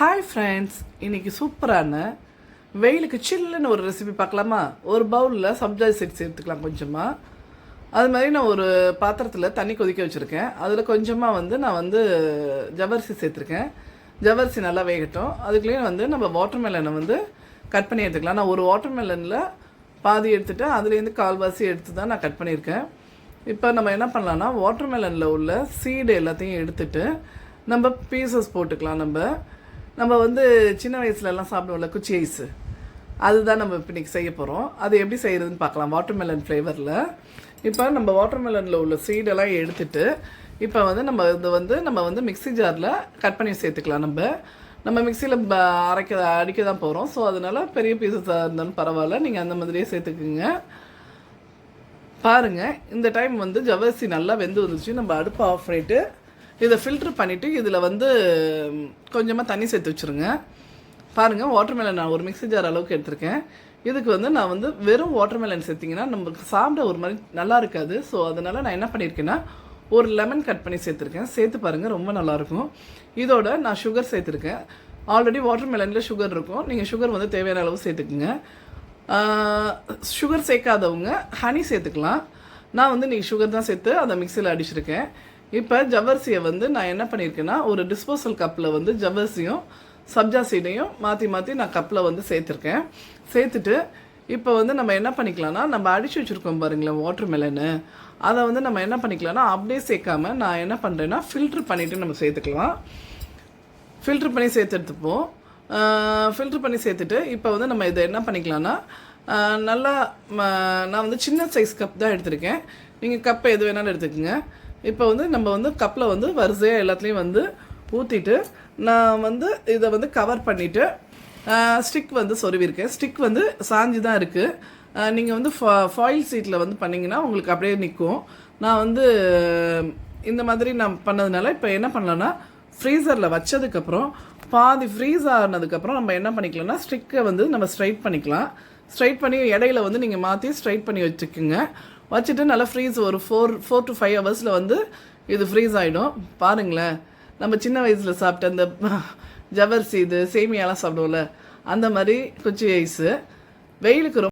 Hi friends இன்னைக்கு சூப்பரான வெயிலுக்கு சில்லுன்னு ஒரு ரெசிபி பார்க்கலாமா? ஒரு பவுலில் சப்ஜா சீட்ஸ் எடுத்துக்கலாம் கொஞ்சமாக அது மாதிரி நான் ஒரு பாத்திரத்தில் தண்ணி கொதிக்க வச்சுருக்கேன். அதில் கொஞ்சமாக வந்து நான் வந்து ஜவரிசி சேர்த்துருக்கேன். ஜவரிசி நல்லா வேகட்டும். அதுக்குள்ளேயும் வந்து நம்ம வாட்டர் மெலனை வந்து கட் பண்ணி எடுத்துக்கலாம். நான் ஒரு வாட்டர் மெலனில் பாதி எடுத்துகிட்டு அதுலேருந்து கால்வாசி எடுத்து தான் நான் கட் பண்ணியிருக்கேன். இப்போ நம்ம என்ன பண்ணலான்னா வாட்டர் மெலனில் உள்ள சீடு எல்லாத்தையும் எடுத்துகிட்டு நம்ம பீசஸ் போட்டுக்கலாம் நம்ம. நம்ம வந்து சின்ன வயசுலலாம் சாப்பிடுவோம்ல குச்சி ஐஸு. அதுதான் நம்ம இப்போ இன்றைக்கி செய்ய போகிறோம் அது எப்படி செய்கிறதுன்னு பார்க்கலாம். வாட்டர்மெலன் ஃப்ளேவரில் இப்போ நம்ம வாட்டர்மெலனில் உள்ள சீடெல்லாம் எடுத்துட்டு இப்போ வந்து நம்ம இது வந்து நம்ம வந்து மிக்ஸி ஜாரில் கட் பண்ணி சேர்த்துக்கலாம் நம்ம. நம்ம மிக்சியில் அரைக்க அடிக்க தான் போகிறோம் ஸோ அதனால் பெரிய பீசஸாக இருந்தாலும் பரவாயில்ல. நீங்கள் அந்த மாதிரியே சேர்த்துக்குங்க. பாருங்க இந்த டைம் வந்து ஜவ்வரிசி நல்லா வெந்து வந்துச்சு. நம்ம அடுப்பு ஆஃப் பண்ணிவிட்டு இதை ஃபில்ட்ரு பண்ணிவிட்டு இதில் வந்து கொஞ்சமாக தண்ணி சேர்த்து வச்சுருங்க. பாருங்கள் வாட்டர்மெலன் நான் ஒரு மிக்ஸி ஜார் அளவுக்கு எடுத்திருக்கேன். இதுக்கு வந்து நான் வந்து வெறும் வாட்டர்மெலன் சேர்த்திங்கன்னா நமக்கு சாப்பிட ஒரு மாதிரி நல்லா இருக்காது. ஸோ அதனால் நான் என்ன பண்ணியிருக்கேன்னா ஒரு லெமன் கட் பண்ணி சேர்த்துருக்கேன். சேர்த்து பாருங்கள் ரொம்ப நல்லாயிருக்கும் இதோட நான் சுகர் சேர்த்துருக்கேன். ஆல்ரெடி வாட்டர்மெலனில் சுகர் இருக்கும். நீங்கள் சுகர் வந்து தேவையான அளவு சேர்த்துக்குங்க. சுகர் சேர்க்காதவங்க ஹனி சேர்த்துக்கலாம். நான் வந்து நீங்கள் சுகர் தான் சேர்த்து அதை மிக்சியில் அடிச்சிருக்கேன். இப்போ ஜவ்வரிசியை வந்து நான் என்ன பண்ணியிருக்கேன்னா ஒரு டிஸ்போசல் கப்பில் வந்து ஜவ்வரிசியும் சப்ஜா சீடையும் மாற்றி மாற்றி நான் கப்பில் வந்து சேர்த்துருக்கேன். சேர்த்துட்டு இப்போ வந்து நம்ம என்ன பண்ணிக்கலாம்னா நம்ம அடித்து வச்சுருக்கோம் பாருங்களேன் வாட்டர் மெலனு அதை வந்து நம்ம என்ன பண்ணிக்கலாம்னா அப்படியே சேர்க்காம நான் என்ன பண்ணுறேன்னா ஃபில்ட்ரு பண்ணிவிட்டு நம்ம சேர்த்துக்கலாம். ஃபில்ட்ரு பண்ணி சேர்த்து எடுத்துப்போம் ஃபில்ட்ரு பண்ணி சேர்த்துட்டு இப்போ வந்து நம்ம இதை என்ன பண்ணிக்கலாம்னா நல்லா நான் வந்து சின்ன சைஸ் கப் தான் எடுத்திருக்கேன். நீங்கள் கப்பை எது வேணாலும் எடுத்துக்கோங்க. இப்போ வந்து நம்ம வந்து கப்பில் வந்து வரிசையாக எல்லாத்துலேயும் வந்து ஊற்றிட்டு நான் வந்து இதை வந்து கவர் பண்ணிவிட்டு ஸ்டிக் வந்து சொருவிருக்கேன் ஸ்டிக் வந்து சாஞ்சி தான் இருக்குது நீங்கள் வந்து ஃபாயில் சீட்டில் வந்து பண்ணிங்கன்னா உங்களுக்கு அப்படியே நிற்கும் நான் வந்து இந்த மாதிரி நான் பண்ணதுனால இப்போ என்ன பண்ணலான்னா ஃப்ரீசரில் வச்சதுக்கப்புறம் பாதி ஃப்ரீஸ் ஆனதுக்கப்புறம் நம்ம என்ன பண்ணிக்கலாம்னா ஸ்டிக்கை வந்து நம்ம ஸ்ட்ரைட் பண்ணிக்கலாம். ஸ்ட்ரைட் பண்ணி இடையில வந்து நீங்கள் மாற்றி ஸ்ட்ரைட் பண்ணி வச்சுக்கோங்க. வச்சுட்டு நல்லா ஃப்ரீஸ் ஒரு ஃபோர் ஃபோர் டு ஃபைவ் ஹவர்ஸில் வந்து இது ஃப்ரீஸ் ஆகிடும் பாருங்களேன். நம்ம சின்ன வயசில் சாப்பிட்ட அந்த ஜவர்சி இது சேமியாலாம் சாப்பிடுவோம்ல அந்த மாதிரி குச்சி ஐஸு வெயிலுக்கு ரொம்ப